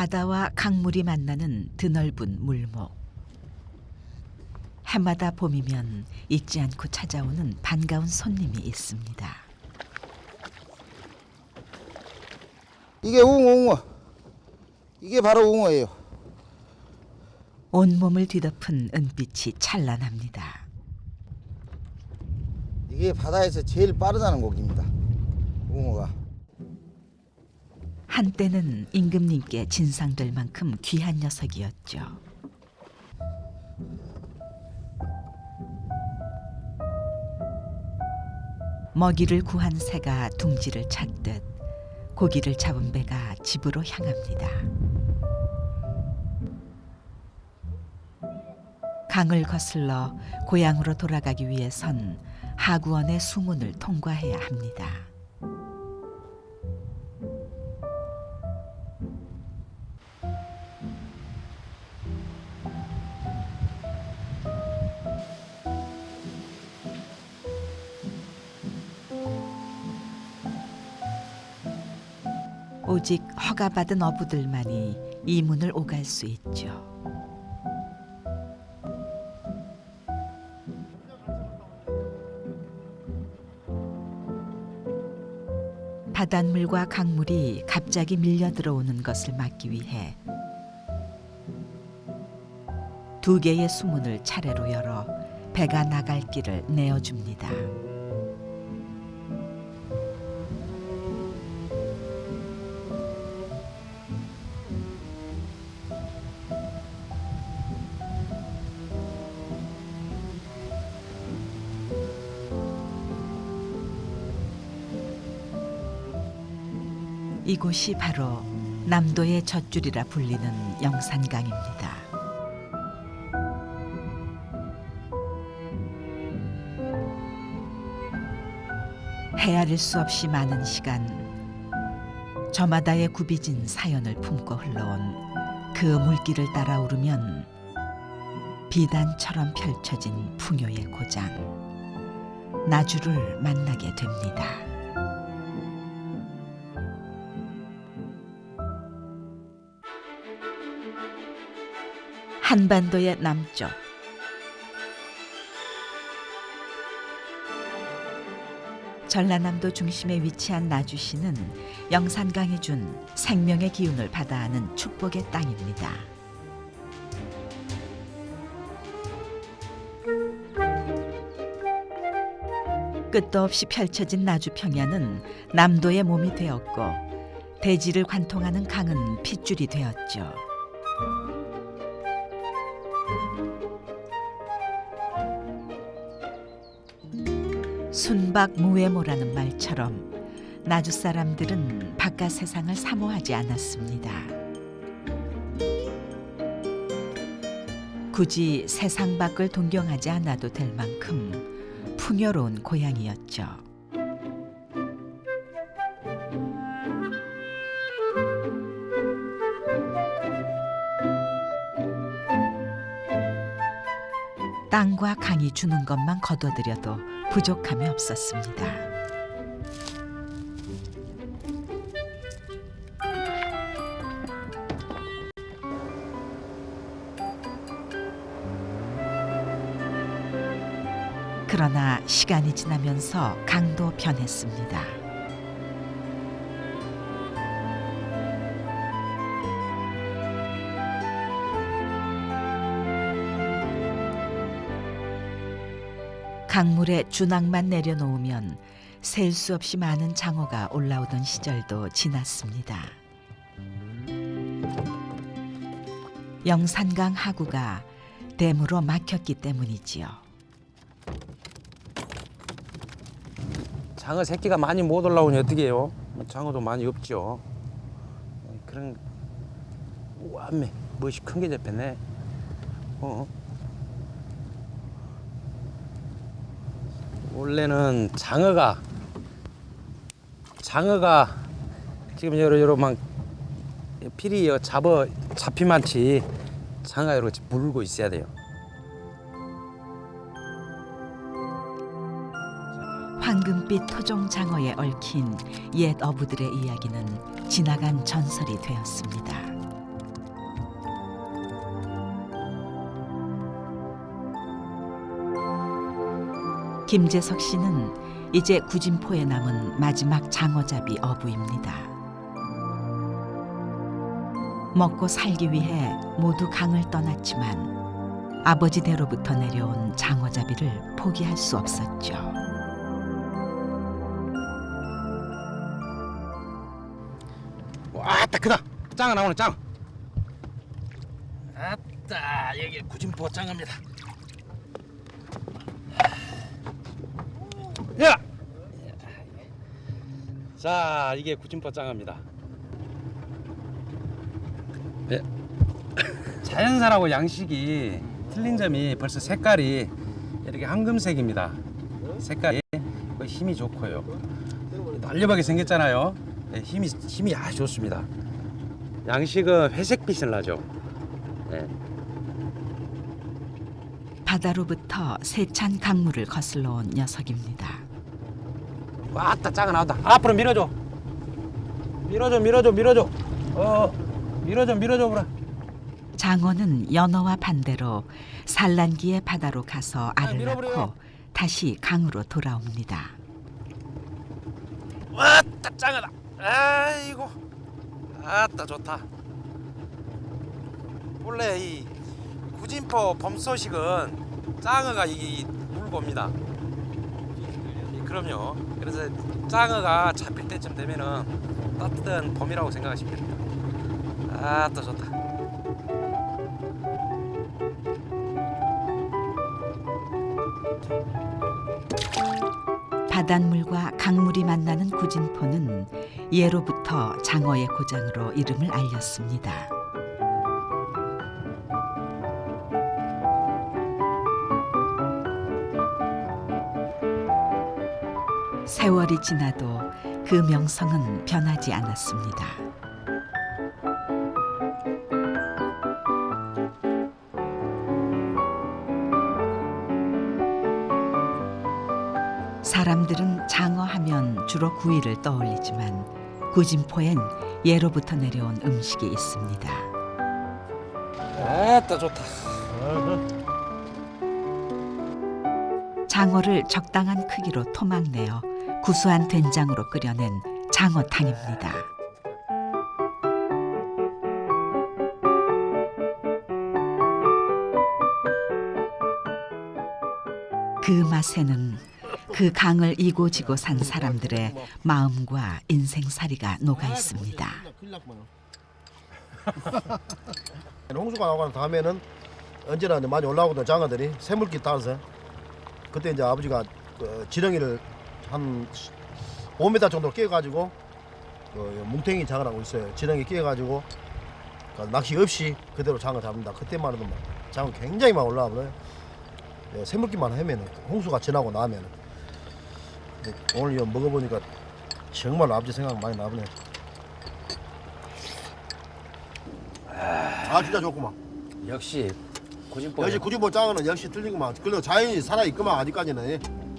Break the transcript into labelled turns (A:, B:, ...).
A: 바다와 강물이 만나는 드넓은 물목. 해마다 봄이면 잊지 않고 찾아오는 반가운 손님이 있습니다.
B: 이게 웅어 웅어 이게 바로 웅어예요
A: 온몸을 뒤덮은 은빛이 찬란합니다.
B: 이게 바다에서 제일 빠르다는 고기입니다 웅어가
A: 한때는 임금님께 진상될 만큼 귀한 녀석이었죠. 먹이를 구한 새가 둥지를 찾듯 고기를 잡은 배가 집으로 향합니다. 강을 거슬러 고향으로 돌아가기 위해선 하구원의 수문을 통과해야 합니다. 오직 허가받은 어부들만이 이 문을 오갈 수 있죠. 바닷물과 강물이 갑자기 밀려 들어오는 것을 막기 위해 두 개의 수문을 차례로 열어 배가 나갈 길을 내어줍니다. 이곳이 바로 남도의 젖줄이라 불리는 영산강입니다. 헤아릴 수 없이 많은 시간 저마다의 굽이진 사연을 품고 흘러온 그 물길을 따라 오르면 비단처럼 펼쳐진 풍요의 고장 나주를 만나게 됩니다. 한반도의 남쪽 전라남도 중심에 위치한 나주시는 영산강이 준 생명의 기운을 받아하는 축복의 땅입니다. 끝도 없이 펼쳐진 나주 평야는 남도의 몸이 되었고 대지를 관통하는 강은 핏줄이 되었죠. 순박 무외모라는 말처럼 나주 사람들은 바깥 세상을 사모하지 않았습니다. 굳이 세상 밖을 동경하지 않아도 될 만큼 풍요로운 고향이었죠. 땅과 강이 주는 것만 거둬들여도 부족함이 없었습니다. 그러나 시간이 지나면서 강도 변했습니다. 강물에 준악만 내려놓으면 셀 수 없이 많은 장어가 올라오던 시절도 지났습니다. 영산강 하구가 댐으로 막혔기 때문이지요.
C: 장어 새끼가 많이 못 올라오니 어떻게 해요? 장어도 많이 없죠. 그런 와매 멋이 큰 게 잡혔네. 어. 원래는 장어가 장어가 지금 여러 여러 막 필이 여 잡어 잡히만치 장어가 이렇게 물고 있어야 돼요.
A: 황금빛 토종 장어에 얽힌 옛 어부들의 이야기는 지나간 전설이 되었습니다. 김재석 씨는 이제 구진포에 남은 마지막 장어잡이 어부입니다. 먹고 살기 위해 모두 강을 떠났지만 아버지 대로부터 내려온 장어잡이를 포기할 수 없었죠.
C: 와따 크다 짱어 나오네 짱어 아따 여기 구진포 짱어입니다 야! 자 이게 구진포 짱어입니다 예. 자연산하고 양식이 틀린 점이 벌써 색깔이 이렇게 황금색입니다 색깔이 힘이 좋고요 날렵하게 생겼잖아요. 네, 힘이 힘이 아주 좋습니다. 양식은 회색빛을 나죠. 네.
A: 바다로부터 세찬 강물을 거슬러 온 녀석입니다.
C: 왔다 작아 나온다. 앞으로 밀어줘. 밀어줘, 밀어줘, 밀어줘. 어, 밀어줘, 밀어줘 보라.
A: 장어는 연어와 반대로 산란기의 바다로 가서 알을
C: 밀어버려요.
A: 낳고 다시 강으로 돌아옵니다.
C: 왔다 짱하다. 아이고, 아따 좋다. 원래 이 구진포 범소식은 짱어가 이 물고입니다. 이, 그럼요. 그래서 짱어가 잡힐 때쯤 되면은 따뜻한 봄이라고 생각하시면 됩니다. 아따 좋다.
A: 바닷물과 강물이 만나는 구진포는 예로부터 장어의 고장으로 이름을 알렸습니다. 세월이 지나도 그 명성은 변하지 않았습니다. 사람들은 장어하면 주로 구이를 떠올리지만 구진포엔 예로부터 내려온 음식이 있습니다.
C: 아따 좋다.
A: 장어를 적당한 크기로 토막내어 구수한 된장으로 끓여낸 장어탕입니다. 그 맛에는 그 강을 이고 지고 산 사람들의 마음과 인생살이가 녹아 있습니다.
D: 홍수가 나고 다음에는 언제나 많이 올라오거든 장어들이 새물기 따라서 그때 이제 아버지가 그 지렁이를 한 5m 정도 끼워가지고 그 뭉탱이 장어라고 있어요 지렁이 끼워가지고 그 낚시 없이 그대로 장어 잡는다 그때만 해도 막 장어 굉장히 많이 올라와 버려요 예, 새물기만 하면은 홍수가 지나고 나면 오늘 이거 먹어보니까 정말 아버지 생각 많이 나보네 아 진짜 좋구만
C: 역시 구진포.
D: 역시 구지보 장어는 역시 틀리구만. 그래도 자연이 살아 있구만 아직까지는.